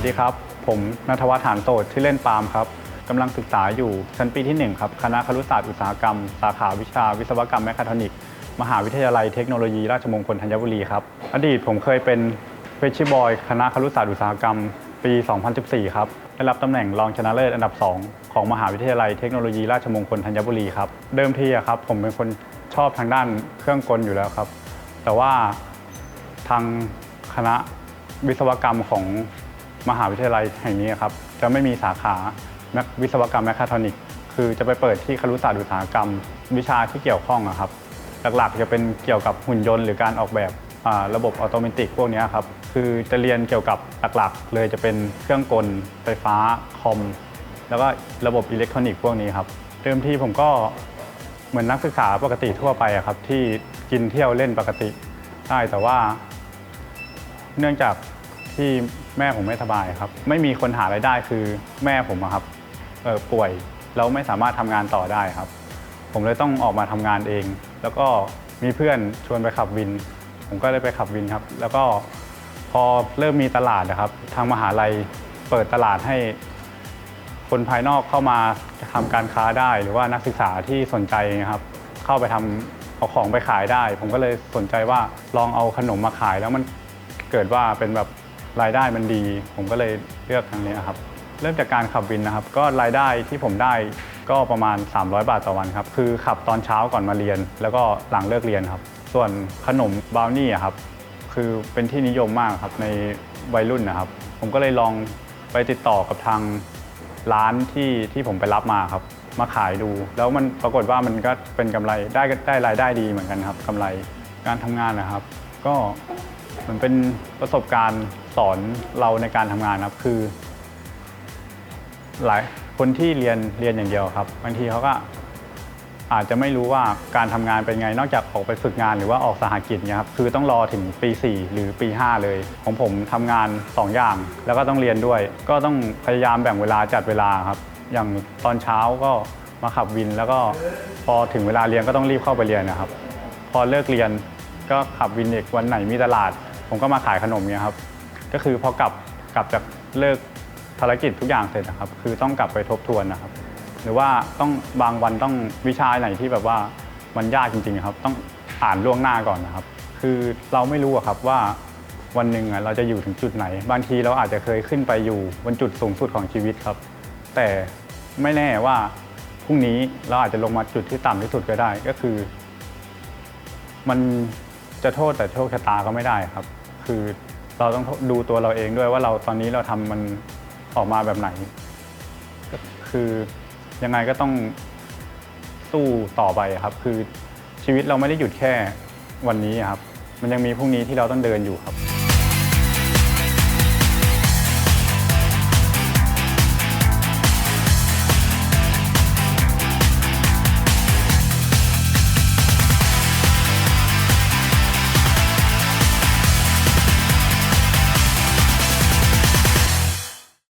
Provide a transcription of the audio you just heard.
สดีครับ ผมนัทวัฒน์หานโสดชื่อเล่นปาล์มครับกำลังศึกษาอยู่ชั้นปีที่ 1 ครับ คณะครุศาสตร์อุตสาหกรรม สาขาวิชาวิศวกรรมแมคคาทรอนิกส์มหาวิทยาลัยเทคโนโลยีราชมงคลธัญบุรีครับ อดีตผมเคยเป็นเฟชชี่บอยคณะครุศาสตร์อุตสาหกรรม ปี 2014 ครับ ได้รับตำแหน่งรองชนะเลิศอันดับ 2 ของมหาวิทยาลัยเทคโนโลยีราชมงคลธัญบุรีครับ เดิมทีอะครับผมเป็นคนชอบทางด้านเครื่องกลอยู่แล้วครับ แต่ว่าทางคณะวิศวกรรมของ มหาวิทยาลัยแห่งนี้ครับจะไม่มีสาขาแมวิศวกรรมแมคคาทรอนิกส์คือจะไปเปิดที่ครุศาสตร์อุตสาหกรรม วิชาที่เกี่ยวข้องอะครับหลักๆจะเป็นเกี่ยวกับหุ่นยนต์หรือการออกแบบระบบออโตเมติกพวกนี้ครับคือจะเรียนเกี่ยวกับหลักๆ เลยจะเป็นเครื่องกลไฟฟ้าคอมแล้วก็ระบบอิเล็กทรอนิกส์พวกนี้ครับเดิมทีผมก็เหมือนนักศึกษาปกติทั่วไปครับที่กินเที่ยวเล่นปกติใช่แต่ว่า เนื่องจาก ที่แม่ผมไม่สบายครับ ไม่มีคนหารายได้คือแม่ผมอะครับเอ่อป่วยแล้วไม่สามารถทำงานต่อได้ครับ ผมเลยต้องออกมาทำงานเอง แล้วก็มีเพื่อนชวนไปขับวิน ผมก็เลยไปขับวินครับ แล้วก็พอเริ่มมีตลาดนะครับ ทางมหาลัยเปิดตลาดให้ คนภายนอกเข้ามาทำการค้าได้ หรือว่านักศึกษาที่สนใจนะครับ เข้าไปทำเอาของไปขายได้ ผมก็เลยสนใจว่าลองเอาขนมมาขายแล้วมันเกิดว่าเป็นแบบ รายได้มันดี ผมก็เลยเลือกทางนี้ครับ เริ่มจากการขับวินนะครับ ก็รายได้ที่ผมได้ก็ประมาณ 300 บาทต่อวันครับ คือขับตอนเช้าก่อนมาเรียน แล้วก็หลังเลิกเรียนครับ ส่วนขนมบราวนี่อะครับ คือเป็นที่นิยมมากครับในวัยรุ่นนะครับ ผมก็เลยลองไปติดต่อกับทางร้านที่ที่ผมไปรับมาครับ มาขายดู แล้วมันปรากฏว่ามันก็เป็นกำไรได้ได้รายได้ดีเหมือนกันครับกำไรการทำงานนะครับ ก็ มือนเป็นประสบการณ์สอนเราในการทำงานครับคือ หลายคนที่เรียนเรียนอย่างเดียวครับบางทีเขาก็อาจจะไม่รู้ว่าการทำงานเป็นไง นอกจากออกไปฝึกงานหรือว่าออกสหกิจเนี่ยครับคือต้องรอถึงปี 4 หรือปี 5 เลย ของผมทำงาน 2 อย่าง แล้วก็ต้องเรียนด้วย ก็ต้องพยายามแบ่งเวลาจัดเวลาครับ อย่างตอนเช้าก็มาขับวิน แล้วก็พอถึงเวลาเรียนก็ต้องรีบเข้าไปเรียนนะครับ พอเลิกเรียนก็ขับวินอีกวันไหนมีตลาด ผมก็มาขายขนมเนี่ยครับ ก็คือพอกลับกลับจากเลิกภารกิจทุกอย่างเสร็จนะครับ คือต้องกลับไปทบทวนนะครับ หรือว่าต้องบางวันต้องวิชาไหนที่แบบว่ามันยากจริงๆครับ ต้องอ่านล่วงหน้าก่อนนะครับ คือเราไม่รู้อะครับว่าวันหนึ่งเราจะอยู่ถึงจุดไหน บางทีเราอาจจะเคยขึ้นไปอยู่บนจุดสูงสุดของชีวิตครับ แต่ไม่แน่ว่าพรุ่งนี้เราอาจจะลงมาจุดที่ต่ำที่สุดก็ได้ก็คือ มัน จะโทษแต่โชคชะตาก็ไม่ได้ครับ คือเราต้องดูตัวเราเองด้วยว่าเราตอนนี้เราทำมันออกมาแบบไหน คือยังไงก็ต้องสู้ต่อไปครับ คือชีวิตเราไม่ได้หยุดแค่วันนี้ครับ มันยังมีพรุ่งนี้ที่เราต้องเดินอยู่ครับ